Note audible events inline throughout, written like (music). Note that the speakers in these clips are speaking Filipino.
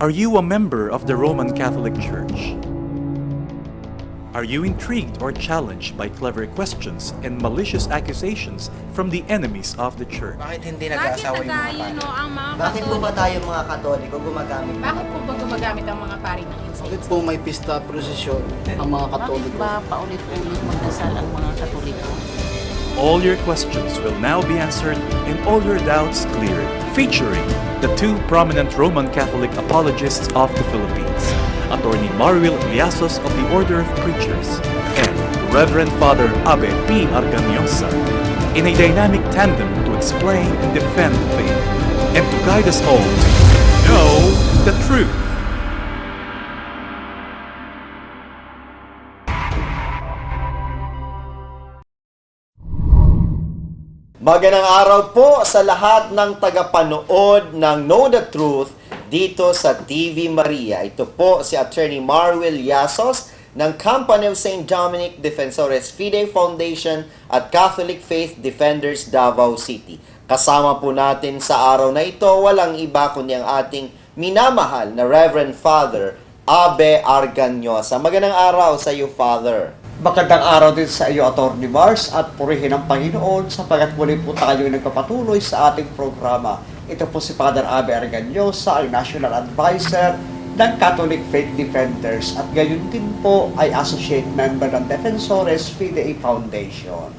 Are you a member of the Roman Catholic Church? Are you intrigued or challenged by clever questions and malicious accusations from the enemies of the church? Bakit hindi Bakit nag-aasawa yung mga tayo, pare? no, ang mga Bakit po ba tayo mga katoliko gumagamit Bakit po ba gumagamit ang mga pari ng Bakit incense? po may pista prosesyon ang mga Bakit katoliko? ba paulit-ulit magdasal ang mga katoliko? All your questions will now be answered and all your doubts cleared. Featuring the two prominent Roman Catholic apologists of the Philippines, Attorney Marwil Liasos of the Order of Preachers and Reverend Father Abe P. Arganiosa in a dynamic tandem to explain and defend faith and to guide us all to know the truth. Magandang araw po sa lahat ng tagapanood ng Know the Truth dito sa TV Maria. Ito po si Attorney Marwil Yasos ng Company of St. Dominic Defensores Fidei Foundation at Catholic Faith Defenders Davao City. Kasama po natin sa araw na ito, walang iba kundi ang ating minamahal na Reverend Father Abe Arganyosa. Magandang araw sa iyo, Father. Magandang araw din sa iyo, Atty. Mars, at purihin ang Panginoon sapagat muli po tayo nagpapatuloy sa ating programa. Ito po si Father Abe Arganyosa, ang National Advisor ng Catholic Faith Defenders at gayon din po ay Associate Member ng Defensores Fidei Foundation.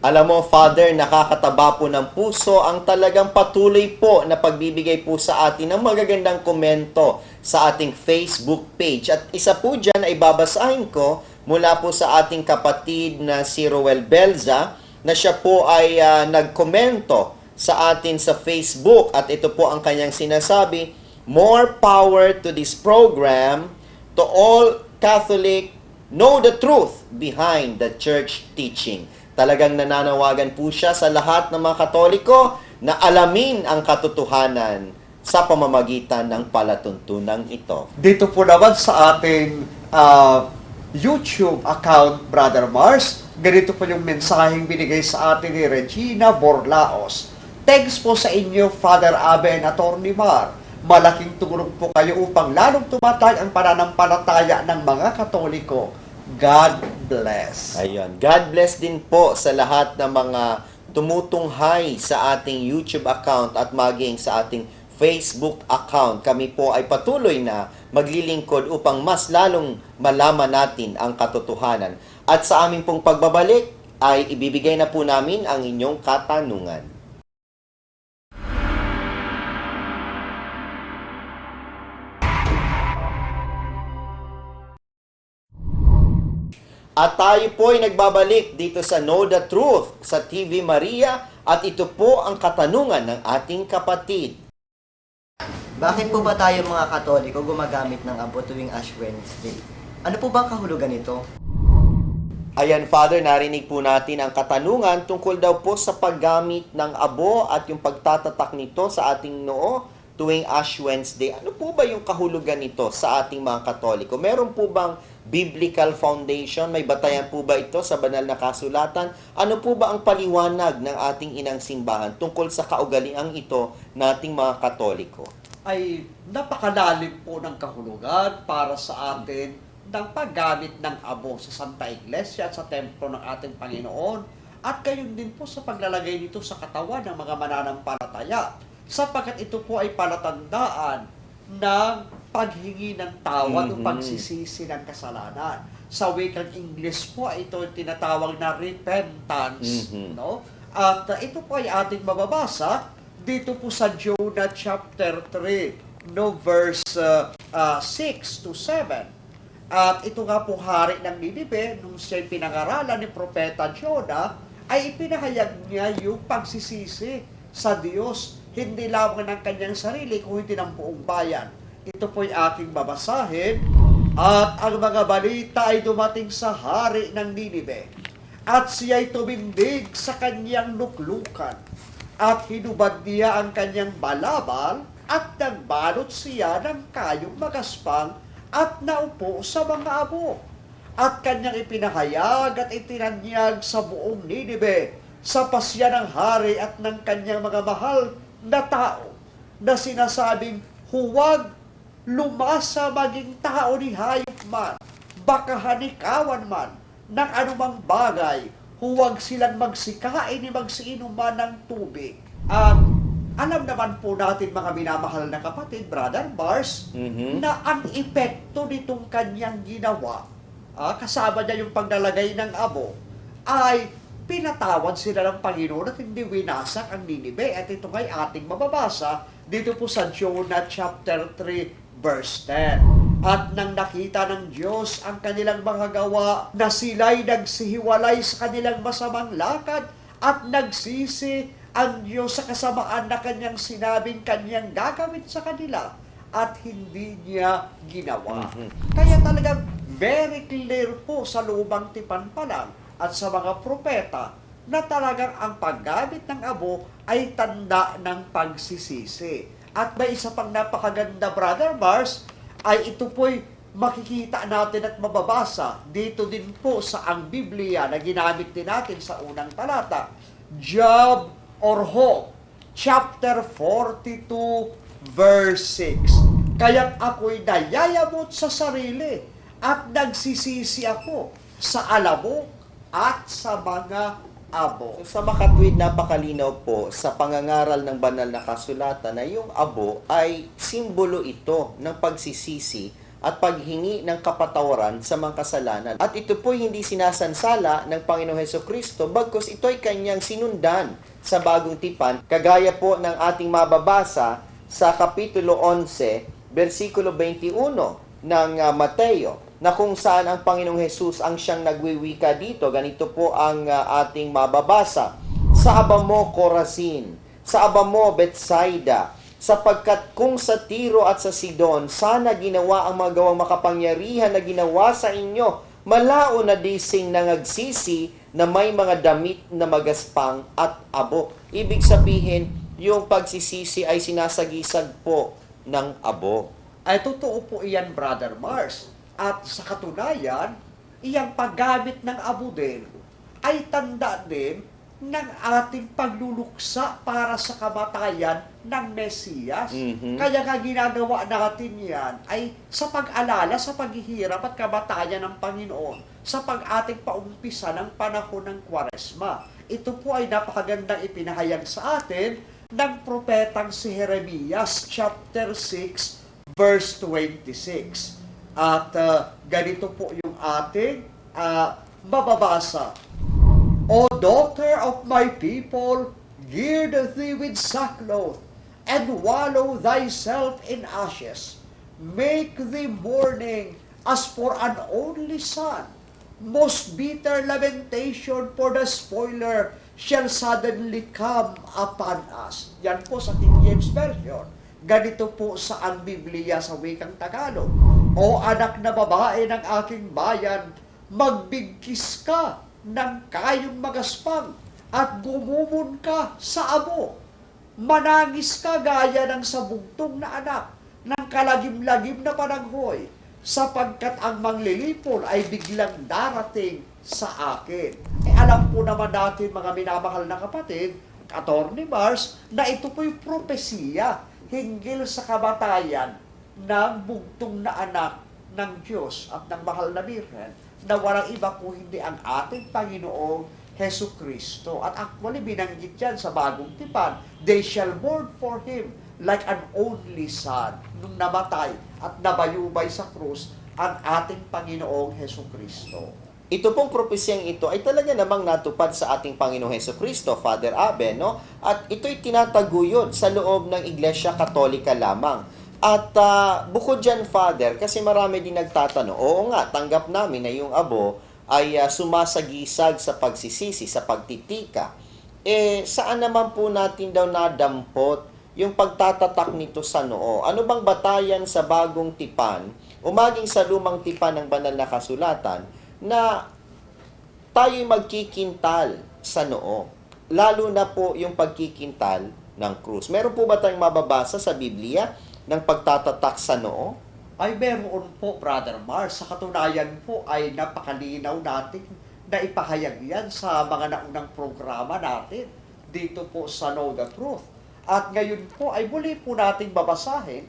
Alam mo, Father, nakakataba po ng puso ang talagang patuloy po na pagbibigay po sa atin ng magagandang komento sa ating Facebook page. At isa po dyan ay babasahin ko mula po sa ating kapatid na si Roel Belza na siya po ay ah, nagkomento sa atin sa Facebook at ito po ang kanyang sinasabi, More power to this program to all Catholic know the truth behind the church teaching. Talagang nananawagan po siya sa lahat ng mga Katoliko na alamin ang katotohanan sa pamamagitan ng palatuntunan ito. Dito po naman sa ating ah, YouTube account, Brother Mars, ganito po yung mensaheng binigay sa atin ni Regina Borlaos. Thanks po sa inyo, Father Abe and Atty. Mar. Malaking tulong po kayo upang lalong tumatay ang pananampalataya ng mga Katoliko. God bless. Ayun. God bless din po sa lahat ng mga tumutunghay sa ating YouTube account at maging sa ating Facebook account. Kami po ay patuloy na maglilingkod upang mas lalong malaman natin ang katotohanan. At sa aming pong pagbabalik ay ibibigay na po namin ang inyong katanungan. At tayo po ay nagbabalik dito sa Know the Truth sa TV Maria at ito po ang katanungan ng ating kapatid. Bakit po ba tayo mga Katoliko gumagamit ng abo tuwing Ash Wednesday? Ano po ba ang kahulugan nito? Ayan, Father, narinig po natin ang katanungan tungkol daw po sa paggamit ng abo at yung pagtatatak nito sa ating noo tuwing Ash Wednesday. Ano po ba yung kahulugan nito sa ating mga Katoliko? Meron po bang biblical foundation? May batayan po ba ito sa banal na kasulatan? Ano po ba ang paliwanag ng ating inang simbahan tungkol sa kaugaliang ito nating mga Katoliko? Ay napakalalim po ng kahulugan para sa atin ng paggamit ng abo sa Santa Iglesia at sa templo ng ating Panginoon at gayon din po sa paglalagay nito sa katawan ng mga mananampalataya sapagkat ito po ay palatandaan ng paghingi ng tawad o Mhm. pagsisisi ng kasalanan. Sa wikang English po ay ito tinatawag na repentance, Mhm. no? At uh, ito po ay ating mababasa dito po sa Jonah chapter 3, no verse uh, uh, 6 to 7. At ito nga po hari ng Ninive, nung siya'y pinangaralan ni Propeta Jonah, ay ipinahayag niya yung pagsisisi sa Diyos, hindi lamang ng kanyang sarili, kundi ng buong bayan. Ito po'y aking babasahin. At ang mga balita ay dumating sa hari ng Ninive. At siya'y tumindig sa kanyang luklukan. At hinubad niya ang kanyang balabal at nagbalot siya ng kayong magaspang at naupo sa mga abo. At kanyang ipinahayag at itinanyag sa buong Ninive sa pasya ng hari at ng kanyang mga mahal na tao na sinasabing huwag lumasa maging tao ni hayop man, baka hanikawan man, ng anumang bagay, huwag silang magsikain ni magsiinom man ng tubig. At alam naman po natin mga minamahal na kapatid, Brother Mars, Mhm. na ang epekto nitong kanyang ginawa, ah, kasama niya yung paglalagay ng abo, ay pinatawad sila ng Panginoon at hindi winasak ang Ninibe. At ito ngay ating mababasa dito po sa Jonah chapter 3 verse 10. At nang nakita ng Diyos ang kanilang mga gawa na sila'y nagsihiwalay sa kanilang masamang lakad at nagsisi ang Diyos sa kasamaan na kanyang sinabing kanyang gagawin sa kanila at hindi niya ginawa. Kaya talagang very clear po sa lumang tipan pa lang at sa mga propeta na talagang ang paggamit ng abo ay tanda ng pagsisisi. At may isa pang napakaganda, Brother Mars, ay ito po'y makikita natin at mababasa dito din po sa ang Biblia na ginamit din natin sa unang talata. Job or Hope, chapter 42, verse 6. Kaya't ako'y nayayamot sa sarili at nagsisisi ako sa alabok at sa mga abo. Sa makatwid, napakalinaw po sa pangangaral ng banal na kasulatan na yung abo ay simbolo ito ng pagsisisi at paghingi ng kapatawaran sa mga kasalanan. At ito po hindi sinasansala ng Panginoong Heso Kristo bagkus ito ay kanyang sinundan sa bagong tipan, kagaya po ng ating mababasa sa Kapitulo 11, versikulo 21 ng ah, Mateo na kung saan ang Panginoong Hesus ang siyang nagwiwika dito. Ganito po ang ah, ating mababasa. Sa Abamo, Corazin. Sa Abamo, Bethsaida. Sapagkat kung sa Tiro at sa Sidon, sana ginawa ang mga gawang makapangyarihan na ginawa sa inyo, malao na dising nangagsisi na may mga damit na magaspang at abo. Ibig sabihin, yung pagsisisi ay sinasagisag po ng abo. Ay totoo po iyan, Brother Mars. At sa katunayan, iyang paggamit ng abo din ay tanda din ng ating pagluluksa para sa kamatayan ng Mesiyas. Mhm. Kaya nga ginagawa natin yan ay sa pag-alala sa paghihirap at kamatayan ng Panginoon sa pag-ating paumpisa ng panahon ng Kwaresma. Ito po ay napakagandang ipinahayag sa atin ng propetang si Jeremias chapter 6 verse 26. At uh, ganito po yung ating uh, mababasa. O daughter of my people, gird thee with sackcloth, and wallow thyself in ashes. Make thee mourning as for an only son. Most bitter lamentation for the spoiler shall suddenly come upon us. Yan po sa King James Version. Ganito po sa ang Biblia sa wikang Tagalog. O anak na babae ng aking bayan, magbigkis ka ng kayong magaspang at gumumon ka sa abo. Manangis ka gaya ng sabugtong na anak ng kalagim-lagim na pananghoy sapagkat ang manglilipol ay biglang darating sa akin. Eh, alam po naman natin mga minamahal na kapatid, Attorney Mars, na ito po'y propesiya hinggil sa kamatayan ng bugtong na anak ng Diyos at ng mahal na Birhen na walang iba kung hindi ang ating Panginoong Heso Kristo. At actually, binanggit yan sa bagong tipan, they shall mourn for Him like an only son nung namatay at nabayubay sa krus ang ating Panginoong Heso Kristo. Ito pong propesyang ito ay talaga namang natupad sa ating Panginoong Heso Kristo, Father Abe, no? At ito'y tinataguyod sa loob ng Iglesia Katolika lamang. At ah, bukod dyan, Father, kasi marami din nagtatanong, oo nga, tanggap namin na yung abo ay ah, sumasagisag sa pagsisisi, sa pagtitika. Eh, saan naman po natin daw nadampot yung pagtatatak nito sa noo? Ano bang batayan sa bagong tipan, umaging sa lumang tipan ng banal na kasulatan, na tayo'y magkikintal sa noo. Lalo na po yung pagkikintal ng krus. Meron po ba tayong mababasa sa Biblia ng pagtatatak sa noo? ay meron po, Brother Mars. Sa katunayan po ay napakalinaw natin na ipahayag yan sa mga naunang programa natin dito po sa Know the Truth. At ngayon po ay muli po nating babasahin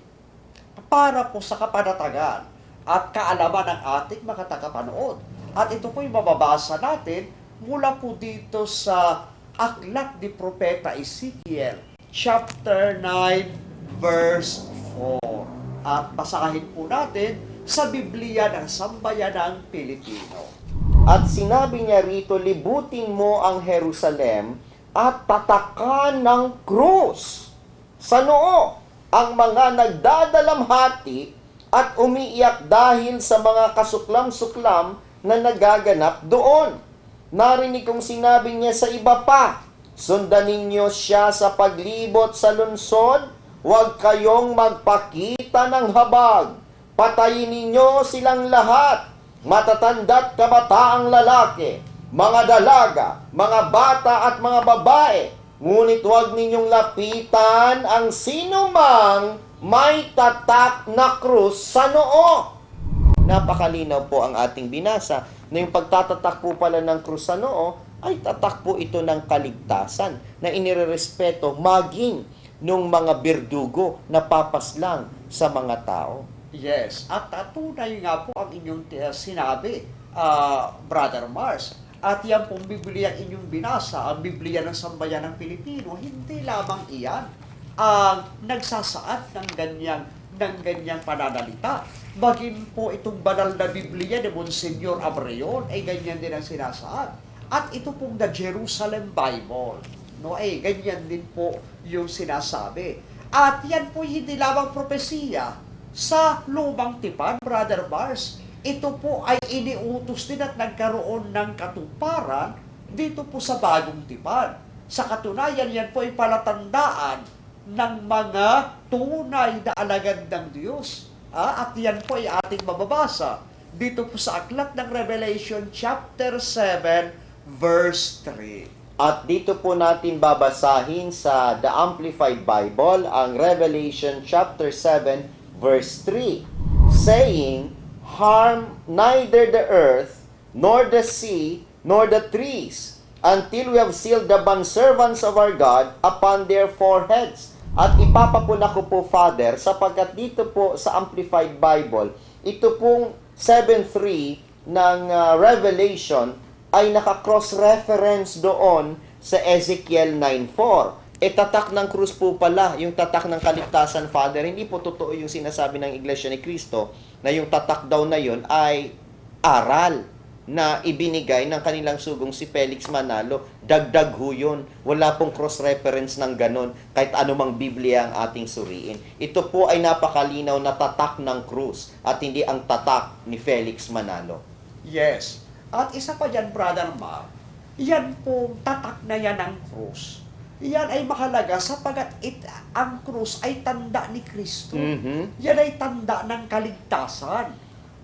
para po sa kapanatagan at kaalaman ng ating mga tagapanood. At ito po yung mababasa natin mula po dito sa Aklat ni Propeta Ezekiel, chapter 9, verse 4. At basahin po natin sa Biblia ng Sambayanang Pilipino. At sinabi niya rito, libutin mo ang Jerusalem at tatakan ng krus sa noo ang mga nagdadalamhati at umiiyak dahil sa mga kasuklam-suklam na nagaganap doon. Narinig kong sinabi niya sa iba pa, Sundan ninyo siya sa paglibot sa lungsod, huwag kayong magpakita ng habag. Patayin ninyo silang lahat, matatanda't kabataang lalaki, mga dalaga, mga bata at mga babae. Ngunit huwag ninyong lapitan ang sinumang may tatak na krus sa noo. Napakalinaw po ang ating binasa na yung pagtatatak po pala ng krus sa noo ay tatak po ito ng kaligtasan na inirerespeto maging nung mga berdugo na papaslang sa mga tao. Yes, at uh, tunay nga po ang inyong uh, sinabi, ah, Brother Mars. At yan pong Biblia ang inyong binasa, ang Biblia ng Sambayan ng Pilipino, hindi lamang iyan ang nagsasaad ng ganyang ng ganyang pananalita. Maging po itong banal na Biblia ni Monsignor Abreon ay ganyan din ang sinasaad. At ito pong the Jerusalem Bible. No, ay ganyan din po yung sinasabi. At yan po hindi lamang propesiya sa lumang tipan, Brother Mars. Ito po ay iniutos din at nagkaroon ng katuparan dito po sa bagong tipan. Sa katunayan, yan po ay palatandaan ng mga tunay na alagad ng Diyos. Ah, at yan po ay ating mababasa dito po sa aklat ng Revelation chapter 7 verse 3. At dito po natin babasahin sa The Amplified Bible ang Revelation chapter 7 verse 3 saying harm neither the earth nor the sea nor the trees until we have sealed the bondservants of our God upon their foreheads. At ipapapuna ko po, Father, sapagkat dito po sa Amplified Bible, ito pong 7.3 ng uh, Revelation ay naka-cross-reference doon sa Ezekiel 9.4. E tatak ng krus po pala, yung tatak ng kaligtasan, Father, hindi po totoo yung sinasabi ng Iglesia ni Cristo na yung tatak daw na yun ay aral na ibinigay ng kanilang sugong si Felix Manalo. Dagdag ho yun. Wala pong cross-reference ng ganon kahit anumang Biblia ang ating suriin. Ito po ay napakalinaw na tatak ng krus at hindi ang tatak ni Felix Manalo. Yes. At isa pa dyan, Brother Mark, yan po, tatak na yan ang krus. Yan ay mahalaga sapagat it, ang krus ay tanda ni Kristo. Mhm. Yan ay tanda ng kaligtasan.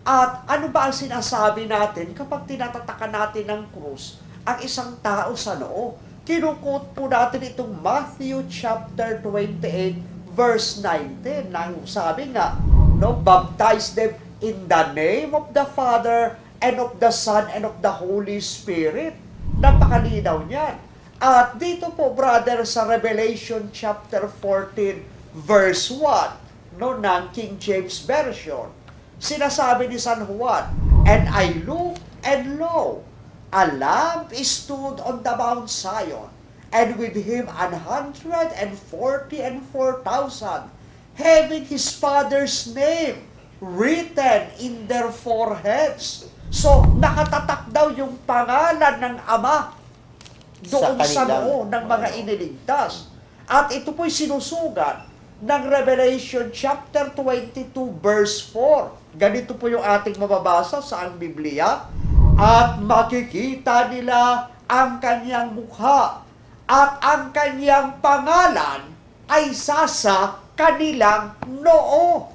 At ano ba ang sinasabi natin kapag tinatatakan natin ng krus ang isang tao sa noo? Kinukot po natin itong Matthew chapter 28 verse 19 nang sabi nga, no, baptize them in the name of the Father and of the Son and of the Holy Spirit. Napakalinaw niyan. At dito po, brother, sa Revelation chapter 14, verse 1, no, ng King James Version, sinasabi ni San Juan, And I looked, and lo, a lamb stood on the Mount Zion, and with him an hundred and forty and four thousand, having his father's name written in their foreheads. So, nakatatak daw yung pangalan ng Ama doon sa, kanilang- noo ng mga iniligtas. At ito po'y sinusugat ng Revelation chapter 22 verse 4. Ganito po yung ating mababasa sa ang Biblia. At makikita nila ang kanyang mukha at ang kanyang pangalan ay sasa kanilang noo.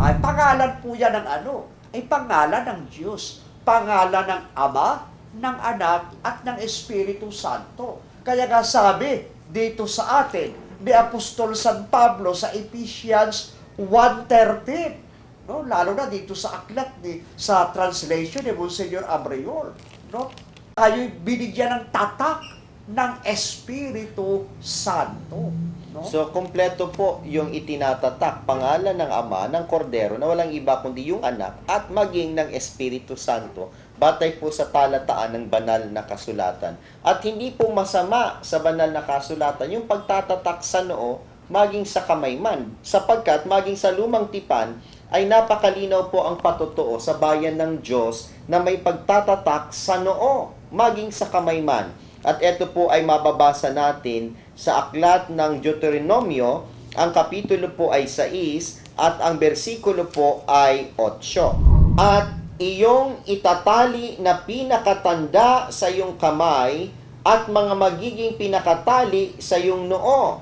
Ay pangalan po yan ng ano? Ay pangalan ng Diyos. Pangalan ng Ama, ng Anak, at ng Espiritu Santo. Kaya nga sabi dito sa atin ni Apostol San Pablo sa Ephesians 1.13, no? lalo na dito sa aklat ni sa translation ni Monsignor Abriol, no? tayo binigyan ng tatak ng Espiritu Santo. No? So, kompleto po yung itinatatak, pangalan ng Ama, ng Kordero, na walang iba kundi yung anak, at maging ng Espiritu Santo, batay po sa talataan ng banal na kasulatan. At hindi po masama sa banal na kasulatan yung pagtatatak sa noo, maging sa kamay man, sapagkat maging sa lumang tipan, ay napakalinaw po ang patotoo sa bayan ng Diyos na may pagtatatak sa noo, maging sa kamay man. At ito po ay mababasa natin sa aklat ng Deuteronomio, ang kapitulo po ay 6 at ang bersikulo po ay 8. At iyong itatali na pinakatanda sa iyong kamay at mga magiging pinakatali sa iyong noo.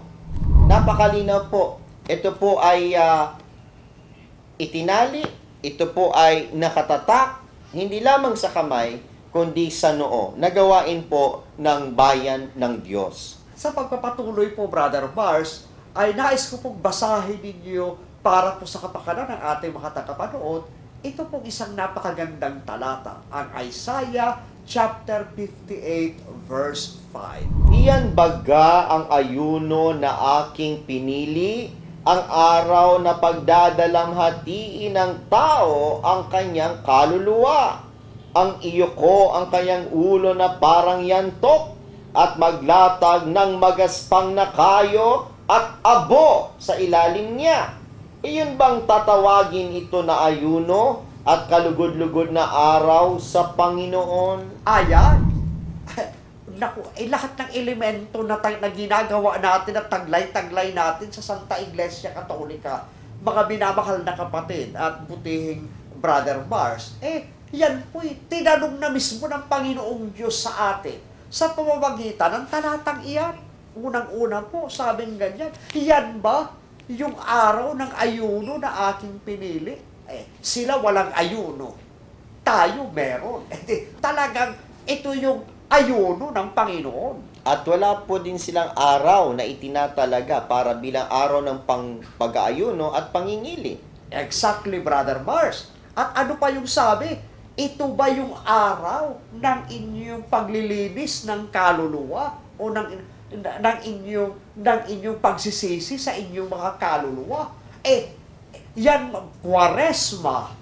Napakalinaw po. Ito po ay ah, itinali, ito po ay nakatatak, hindi lamang sa kamay, kundi sa noo. Nagawain po ng bayan ng Diyos. Sa pagpapatuloy po, Brother Bars, ay nais ko pong basahin ninyo para po sa kapakanan ng ating mga tagapanood, ito pong isang napakagandang talata, ang Isaiah chapter 58 verse 5. Iyan baga ang ayuno na aking pinili, ang araw na pagdadalamhatiin ng tao ang kanyang kaluluwa. Ang iyo ko ang kanyang ulo na parang yantok at maglatag ng magaspang na kayo at abo sa ilalim niya. Iyon bang tatawagin ito na ayuno at kalugod-lugod na araw sa Panginoon? Ayan. (laughs) Naku, eh, lahat ng elemento na, tag- na ginagawa natin at taglay-taglay natin sa Santa Iglesia Katolika, mga minamahal na kapatid at butihing Brother Mars, eh, yan po'y tinanong na mismo ng Panginoong Diyos sa atin sa pamamagitan ng talatang iyan. Unang-una po, sabing ganyan, yan ba yung araw ng ayuno na aking pinili? Eh, sila walang ayuno tayo meron. Eh, di, talagang ito yung ayuno ng Panginoon. At wala po din silang araw na itinatalaga para bilang araw ng pang pag-aayuno at pangingili. Exactly, Brother Mars. At ano pa yung sabi? Ito ba yung araw ng inyong paglilinis ng kaluluwa o ng ng inyong ng inyong pagsisisi sa inyong mga kaluluwa? Eh, yan Kwaresma.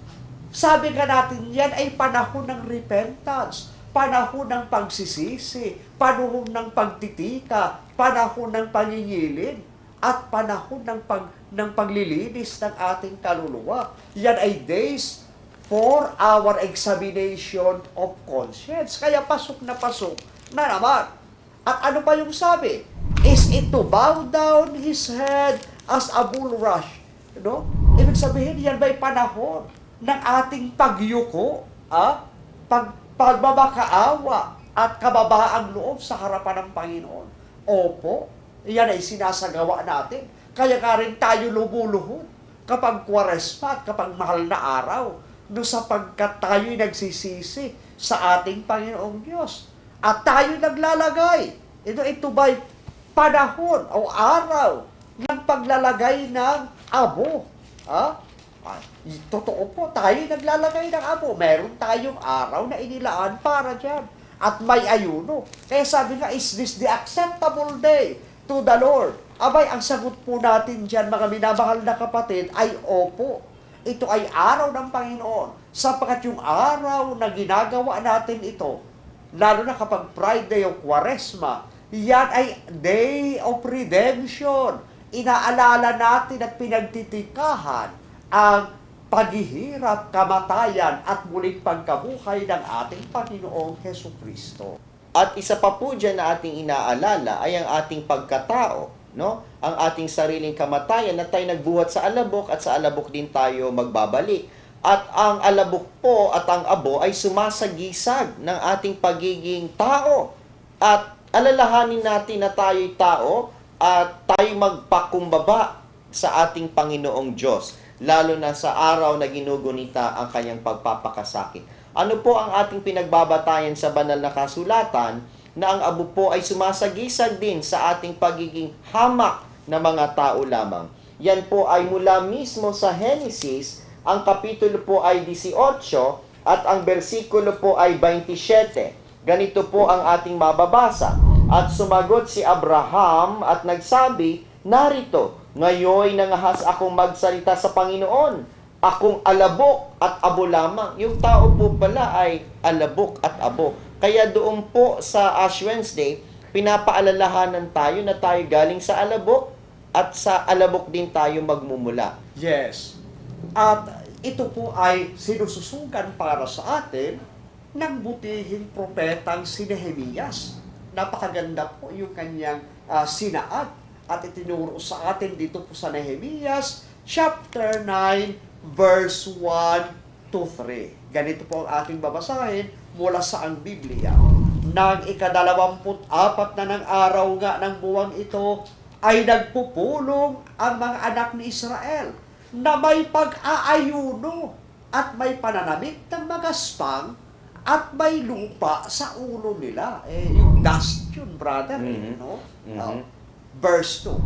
Sabi nga natin, yan ay panahon ng repentance, panahon ng pagsisisi, panahon ng pagtitika, panahon ng pangingilin, at panahon ng, pag, ng paglilinis ng ating kaluluwa. Yan ay days for our examination of conscience. Kaya pasok na pasok na naman. At ano pa yung sabi? Is it to bow down his head as a bulrush? No? Ibig sabihin, yan ba'y panahon ng ating pagyuko, ah? Pag, pagbamakaawa at kababaang loob sa harapan ng Panginoon. Opo, yan ay sinasagawa natin. Kaya nga rin tayo lumuluhod kapag kwaresma at kapag mahal na araw no sapagkat tayo'y nagsisisi sa ating Panginoong Diyos. At tayo naglalagay. Ito, ito ba'y panahon o araw ng paglalagay ng abo? Ha? Ah, totoo po, tayo naglalagay ng abo. Meron tayong araw na inilaan para dyan. At may ayuno. Kaya sabi nga, is this the acceptable day to the Lord? Abay, ang sagot po natin dyan, mga minamahal na kapatid, ay opo. Ito ay araw ng Panginoon. Sapagkat yung araw na ginagawa natin ito, lalo na kapag Friday o Quaresma, yan ay day of redemption. Inaalala natin at pinagtitikahan ang paghihirap, kamatayan at muling pagkabuhay ng ating Panginoong Heso Kristo. At isa pa po dyan na ating inaalala ay ang ating pagkatao, no? Ang ating sariling kamatayan na tayo nagbuhat sa alabok at sa alabok din tayo magbabalik. At ang alabok po at ang abo ay sumasagisag ng ating pagiging tao. At alalahanin natin na tayo'y tao at tayo magpakumbaba sa ating Panginoong Diyos, lalo na sa araw na ginugunita ang kanyang pagpapakasakit. Ano po ang ating pinagbabatayan sa banal na kasulatan na ang abo po ay sumasagisag din sa ating pagiging hamak na mga tao lamang. Yan po ay mula mismo sa Genesis, ang kapitulo po ay 18 at ang bersikulo po ay 27. Ganito po ang ating mababasa. At sumagot si Abraham at nagsabi, Narito, ngayon nangahas akong magsalita sa Panginoon. Akong alabok at abo lamang. Yung tao po pala ay alabok at abo. Kaya doon po sa Ash Wednesday, pinapaalalahanan tayo na tayo galing sa alabok at sa alabok din tayo magmumula. Yes. At ito po ay sinususugan para sa atin ng butihing propetang si Nehemias. Napakaganda po yung kanyang ah, sinaad at itinuro sa atin dito po sa Nehemias chapter 9 verse 1 to 3. Ganito po ang ating babasahin mula sa ang Biblia. Nang ikadalawamput apat na ng araw nga ng buwang ito, ay nagpupulong ang mga anak ni Israel na may pag-aayuno at may pananamit ng mga spang at may lupa sa ulo nila. Eh, yung dust yun, brother. eh, Mhm. no? Mhm. Oh. Verse 2.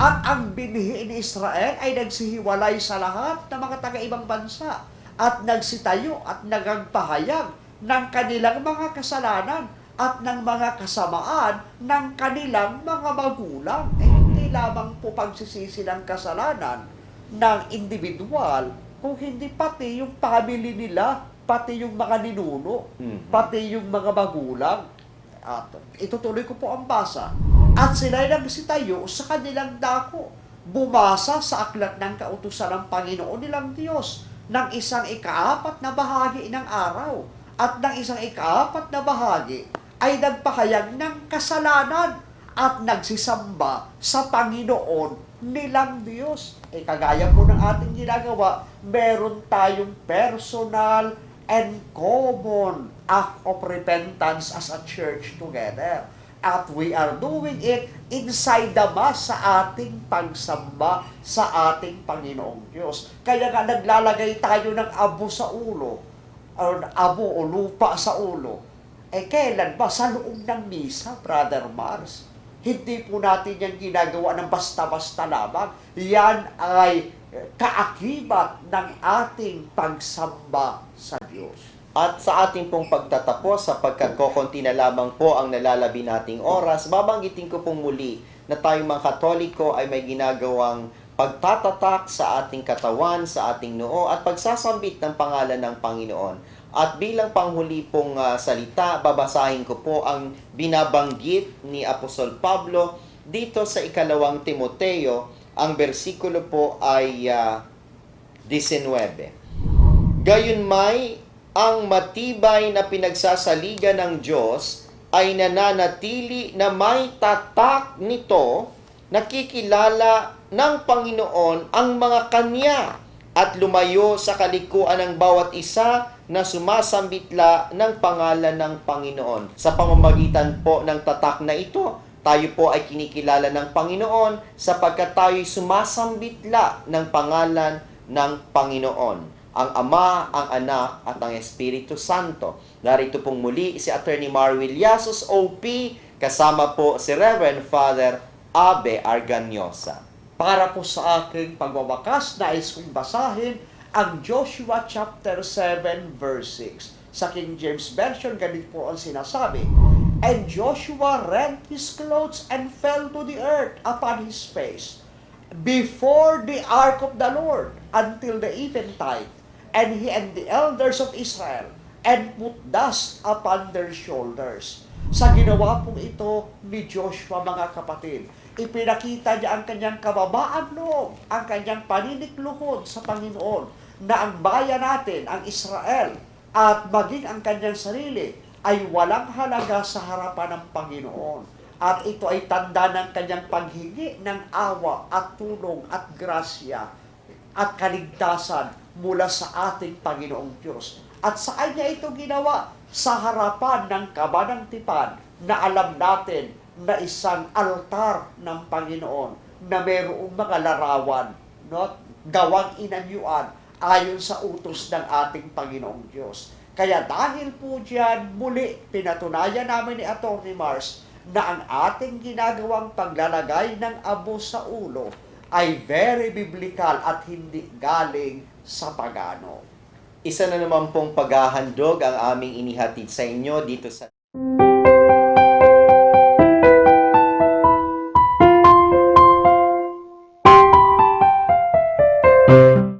At ang binhi ni Israel ay nagsihiwalay sa lahat ng mga taga-ibang bansa at nagsitayo at nagagpahayag ng kanilang mga kasalanan at ng mga kasamaan ng kanilang mga magulang. Eh, hindi lamang po pagsisisi ng kasalanan ng individual, kung hindi pati yung family nila, pati yung mga ninuno, Mhm. pati yung mga magulang. At itutuloy ko po ang basa. At sila'y nagsitayo sa kanilang dako. Bumasa sa aklat ng kautusan ng Panginoon nilang Diyos ng isang ikaapat na bahagi ng araw at ng isang ikaapat na bahagi ay nagpahayag ng kasalanan at nagsisamba sa Panginoon nilang Diyos. Eh, kagaya po ng ating ginagawa, meron tayong personal and common act of repentance as a church together. At we are doing it inside the Mass sa ating pagsamba sa ating Panginoong Diyos. Kaya nga naglalagay tayo ng abo sa ulo, or abo o lupa sa ulo. Eh kailan ba? Sa loob ng misa, Brother Mars. Hindi po natin yan ginagawa ng basta-basta lamang. Yan ay kaakibat ng ating pagsamba sa Diyos. At sa ating pong pagtatapos, sapagkat kokonti na lamang po ang nalalabi nating oras, babanggitin ko pong muli na tayong mga Katoliko ay may ginagawang pagtatatak sa ating katawan, sa ating noo, at pagsasambit ng pangalan ng Panginoon. At bilang panghuli pong ah, salita, babasahin ko po ang binabanggit ni Apostol Pablo dito sa ikalawang Timoteo. Ang bersikulo po ay ah, 19. Gayon may ang matibay na pinagsasaligan ng Diyos ay nananatili na may tatak nito, nakikilala ng Panginoon ang mga kanya at lumayo sa kalikuan ng bawat isa na sumasambitla ng pangalan ng Panginoon. Sa pamamagitan po ng tatak na ito, tayo po ay kinikilala ng Panginoon sapagkat tayo'y sumasambitla ng pangalan ng Panginoon ang Ama, ang Anak, at ang Espiritu Santo. Narito pong muli si Attorney Marwil Yasos, OP, kasama po si Reverend Father Abe Arganyosa. Para po sa aking pagwawakas, nais kong basahin ang Joshua chapter 7 verse 6. Sa King James Version, ganito po ang sinasabi, And Joshua rent his clothes and fell to the earth upon his face before the ark of the Lord until the eventide. And he and the elders of Israel and put dust upon their shoulders. Sa ginawa pong ito ni Joshua mga kapatid, ipinakita niya ang kanyang kababaan loob, ang kanyang paninikluhod sa Panginoon na ang bayan natin, ang Israel, at maging ang kanyang sarili ay walang halaga sa harapan ng Panginoon. At ito ay tanda ng kanyang paghingi ng awa at tulong at grasya at kaligtasan mula sa ating Panginoong Diyos. At saan niya ito ginawa? Sa harapan ng kabanang tipan na alam natin na isang altar ng Panginoon na mayroong mga larawan, no? gawang inanyuan ayon sa utos ng ating Panginoong Diyos. Kaya dahil po diyan, muli pinatunayan namin ni Atty. Mars na ang ating ginagawang paglalagay ng abo sa ulo ay very biblical at hindi galing sa pagano. Isa na naman pong paghahandog ang aming inihatid sa inyo dito sa